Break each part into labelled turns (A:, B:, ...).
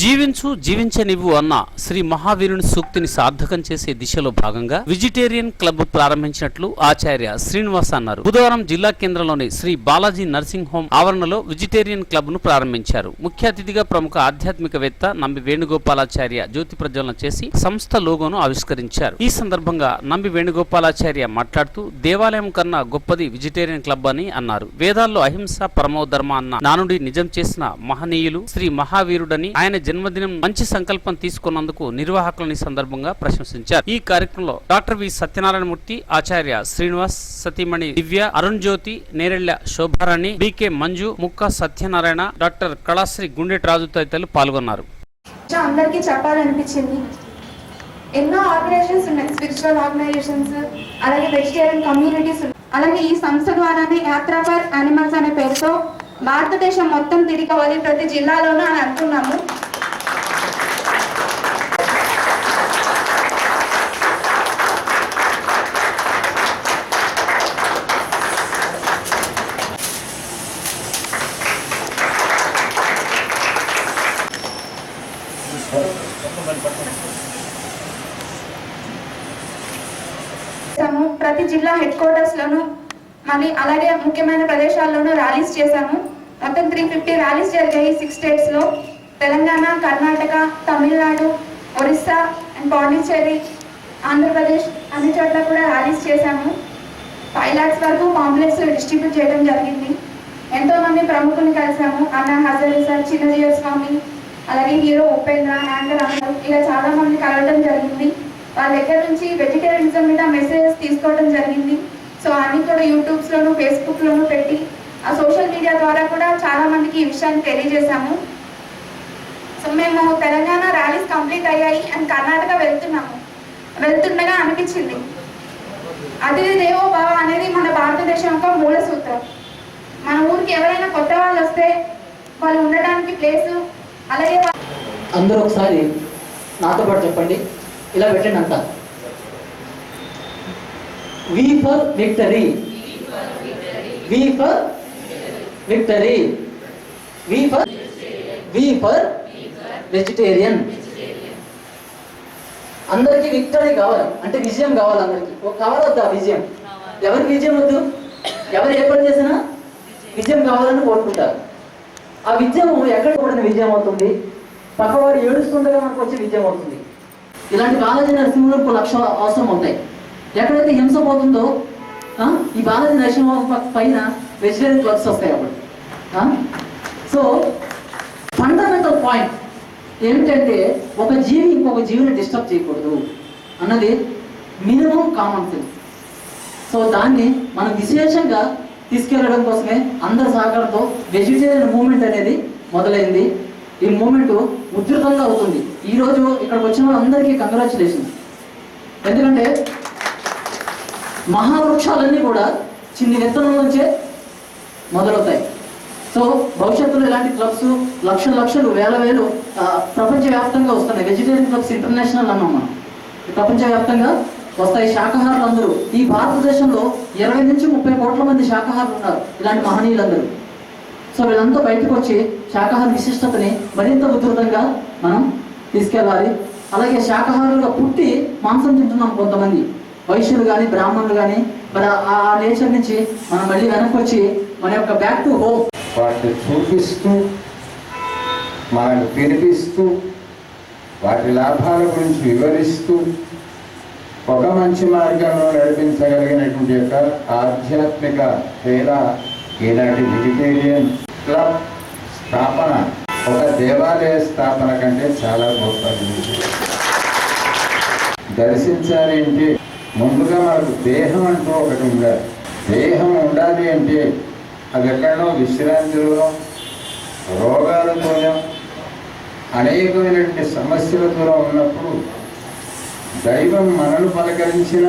A: జీవించు జీవించనివ్వు అన్న శ్రీ మహావీరుని సూక్తిని సార్థకం చేసే దిశలో భాగంగా వెజిటేరియన్ క్లబ్ ప్రారంభించినట్లు ఆచార్య శ్రీనివాస్ అన్నారు. బుధవారం జిల్లా కేంద్రంలోని శ్రీ బాలాజీ నర్సింగ్ హోమ్ ఆవరణలో వెజిటేరియన్ క్లబ్ను ప్రారంభించారు. ముఖ్య అతిథిగా ప్రముఖ ఆధ్యాత్మికవేత్త నంబి వేణుగోపాలాచార్య జ్యోతి ప్రజ్వలన చేసి సంస్థ లోగోను ఆవిష్కరించారు. ఈ సందర్భంగా నంబి వేణుగోపాలాచార్య మాట్లాడుతూ దేవాలయం కన్నా గొప్పది వెజిటేరియన్ క్లబ్ అని అన్నారు. వేదాల్లో అహింస పరమోధర్మ అన్న నానుడి నిజం చేసిన మహనీయులు శ్రీ మహావీరుడని ఆయన ఆయన జన్మదినం మంచి సంకల్పం తీసుకున్నందుకు నిర్వాహకులను ఈ సందర్భంగా ప్రశంసించారు. ఈ కార్యక్రమంలో డాక్టర్ వి సత్యనారాయణమూర్తి ఆచార్య శ్రీనివాస్ సతీమణి దివ్య అరుణ్ జ్యోతి నేరెళ్ళ శోభారాణి బికే మంజు ముక్క సత్యనారాయణ డాక్టర్ కళాశ్రీ గుండెట్రాజు తదితరులు పాల్గొన్నారు.
B: అందరికీ చెప్పాలనిపించింది. ఎన్నో ఆర్గనైజేషన్స్ ఉన్నాయి. స్పిరిచువల్ ఆర్గనైజేషన్స్ అలాగే వెజిటేరియన్ కమ్యూనిటీస్ అలాగే ఈ సంస్థ ద్వారానే యాత్రా ఫర్ యానిమల్స్ అనే పేరుతో భారతదేశం మొత్తం తిరిగవాలి ప్రతి జిల్లాలోనూ అని అంటున్నాము ప్రతి జిల్లా హెడ్ క్వార్టర్స్ లోను మళ్ళీ అలాగే ముఖ్యమైన ప్రదేశాల్లోనూ ర్యాలీస్ చేశాము. మొత్తం త్రీ ఫిఫ్టీ ర్యాలీస్ జరిగాయి సిక్స్ స్టేట్స్లో. తెలంగాణ కర్ణాటక తమిళనాడు ఒరిస్సా అండ్ పాండిచ్చేరి ఆంధ్రప్రదేశ్ అన్ని చోట్ల కూడా ర్యాలీస్ చేశాము. ఫైవ్ ల్యాక్స్ వరకు కాంప్లెక్స్ డిస్ట్రిబ్యూట్ చేయడం జరిగింది. ఎంతో మంది కలిసాము అన్నా హజరే సార్ చిన్నజీవ స్వామి అలాగే హీరో ఉపేంద్ర యాంకర్ అందరూ ఇలా చాలా మంది కలవడం జరిగింది. వాళ్ళ దగ్గర నుంచి వెజిటేరియనిజం మీద మెసేజెస్ తీసుకోవడం జరిగింది. సో అన్ని కూడా యూట్యూబ్స్ లోను ఫేస్బుక్ లోను పెట్టి ఆ సోషల్ మీడియా ద్వారా కూడా చాలా మందికి ఈ విషయాన్ని తెలియజేశాము. సో మేము తెలంగాణ ర్యాలీస్ కంప్లీట్ అయ్యాయి అండ్ కర్ణాటక వెళ్తున్నాము. వెళ్తుండగా అనిపించింది. అతిథి దేవో భావ అనేది మన భారతదేశం యొక్క మూల సూత్రం. మన ఊరికి ఎవరైనా కొత్త వాళ్ళు వస్తే వాళ్ళు ఉండడానికి ప్లేసు అలాగే
C: అందరూ ఒకసారి నాతో పాటు చెప్పండి. ఇలా పెట్టండి అంతా. V for victory V for victory V for V for vegetarian అందరికీ విక్టరీ కావాలి. అంటే విజయం కావాలి అందరికి. కావాలి వద్దా విజయం? ఎవరికి విజయం వద్దు? ఎవరు ఏ పని చేసినా విజయం కావాలని కోరుకుంటారు. ఆ విజయం ఎక్కడ కూడిన విజయం అవుతుంది? పక్కవారు ఏడుస్తుండగా మనకు వచ్చే విజయం అవుతుంది. ఇలాంటి బాలాజీ నరసింహులకు లక్ష అవసరం ఉంటాయి. ఎక్కడైతే హింస పోతుందో ఈ బాలాజీ నరసింహ పైన వెజిటేరియన్ క్లబ్స్ వస్తాయి అప్పుడు. సో ఫండమెంటల్ పాయింట్ ఏమిటంటే ఒక జీవి ఇంకొక జీవిని డిస్టర్బ్ చేయకూడదు అన్నది మినిమం కామన్ సెన్స్ సో దాన్ని మనం విశేషంగా తీసుకెళ్ళడం కోసమే అందరి సహకారంతో వెజిటేరియన్ మూమెంట్ అనేది మొదలైంది. ఈ మూమెంట్ ఉధృతంగా అవుతుంది. ఈ రోజు ఇక్కడికి వచ్చిన వాళ్ళందరికీ కంగ్రాచులేషన్స్ ఎందుకంటే మహావృక్షాలన్నీ కూడా చిన్ని విత్తనం నుంచే మొదలవుతాయి. సో భవిష్యత్తులో ఇలాంటి క్లబ్స్ లక్షల లక్షలు వేల వేలు ప్రపంచవ్యాప్తంగా వస్తున్నాయి. వెజిటేరియన్ క్లబ్స్ ఇంటర్నేషనల్ అన్నాం మనం. ప్రపంచవ్యాప్తంగా వస్తాయి శాకాహారులు అందరూ ఈ భారతదేశంలో ఇరవై నుంచి ముప్పై కోట్ల మంది శాకాహారులు ఉన్నారు ఇలాంటి మహనీయులందరూ. సో వీళ్ళంతా బయటకు వచ్చి శాకాహార విశిష్టతని మరింత ఉధృతంగా మనం తీసుకెళ్ళాలి. అలాగే శాకాహారులుగా పుట్టి మాంసం తింటున్నాం కొంతమంది. వైశ్యులు కానీ బ్రాహ్మణులు కానీ మరి ఆ నేచర్ నుంచి మనం మళ్ళీ వెనక్కి వచ్చి మన యొక్క బ్యాక్ టు హోమ్.
D: వాటిని చూపిస్తూ మనకు తినిపిస్తూ వాటి లాభాల గురించి వివరిస్తూ ఒక మంచి మార్గంలో నడిపించగలిగినటువంటి యొక్క ఆధ్యాత్మిక పేద ఈనాటి వెజిటేరియన్ క్లబ్ స్థాపన. ఒక దేవాలయ స్థాపన కంటే చాలా గొప్పది దర్శించాలి అంటే ముందుగా మనకు దేహం అంటూ ఒకటి ఉండాలి. దేహం ఉండాలి అంటే అది ఎక్కడో విశ్రాంతిలో రోగాలతోనో అనేకమైనటువంటి సమస్యలతో ఉన్నప్పుడు దైవం మనను పలకరించిన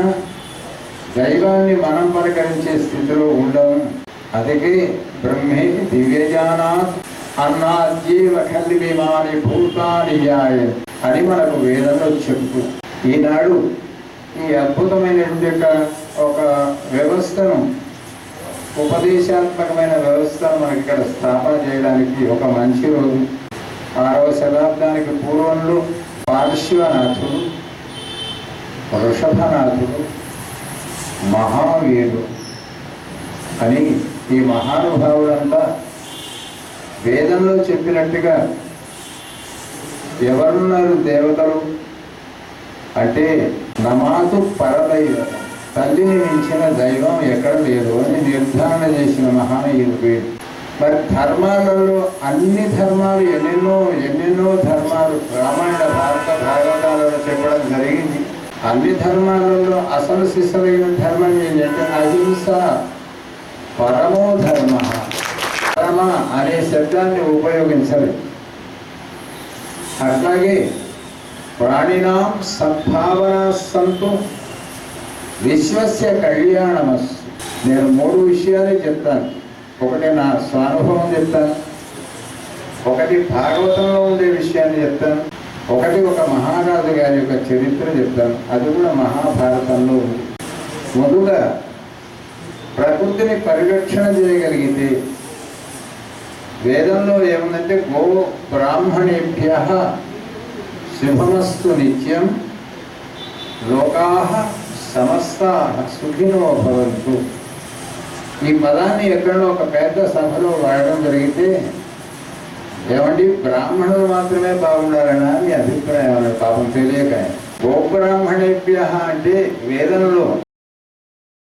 D: దైవాన్ని మనం పలకరించే స్థితిలో ఉండము అందుకే బ్రహ్మే దివ్యజానాత్ అన్నాద్యేవ జీవ విమాని భూతాని అని మనకు వేదంలో చెప్పు ఈనాడు ఈ అద్భుతమైనటువంటి యొక్క ఒక వ్యవస్థను ఉపదేశాత్మకమైన వ్యవస్థ మనకి ఇక్కడ స్థాపన చేయడానికి ఒక మంచి రోజు. ఆరవ శతాబ్దానికి పూర్వంలో పార్శ్వనాథుడు వృషభనాథుడు మహావీరుడు అని ఈ మహానుభావులంతా వేదంలో చెప్పినట్టుగా ఎవరున్నారు దేవతలు? అంటే నమాతు పరదైవం. తల్లిని మించిన దైవం ఎక్కడ లేదు అని నిర్ధారణ చేసిన మహానీయుడు వీడు మరి ధర్మాలలో అన్ని ధర్మాలు ఎన్నెన్నో ఎన్నెన్నో ధర్మాలు. రామాయణ భారత భాగవతాలలో చెప్పడం జరిగింది. అన్ని ధర్మాలలో అసలు శిశులైన ధర్మం ఏంటంటే అహింస. పరమో ధర్మ. పరమ అనే శబ్దాన్ని ఉపయోగించాలి అట్లాగే ప్రాణినాం సద్భావన సంతు. విశ్వస్య కళ్యాణం నేను మూడు విషయాలే చెప్తాను. ఒకటి నా స్వానుభవం చెప్తాను. ఒకటి భాగవతంలో ఉండే విషయాన్ని చెప్తాను. ఒకటి ఒక మహారాజు గారి యొక్క చరిత్ర చెప్తాను. అది కూడా మహాభారతంలో ఉంది. ప్రకృతిని పరిరక్షణ చేయగలిగితే వేదంలో ఏముందంటే గో బ్రాహ్మణేభ్య శుభమస్తు నిత్యం లోకా సమస్తా సుఖినో భవంతు. ఈ పదాన్ని ఎక్కడో ఒక పెద్ద సభలో వాడడం జరిగితే ఏమండి? బ్రాహ్మణులు మాత్రమే బాగుండాలనా? మీ అభిప్రాయం పాపం తెలియక. గోబ్రాహ్మణేభ్య అంటే వేదనలో.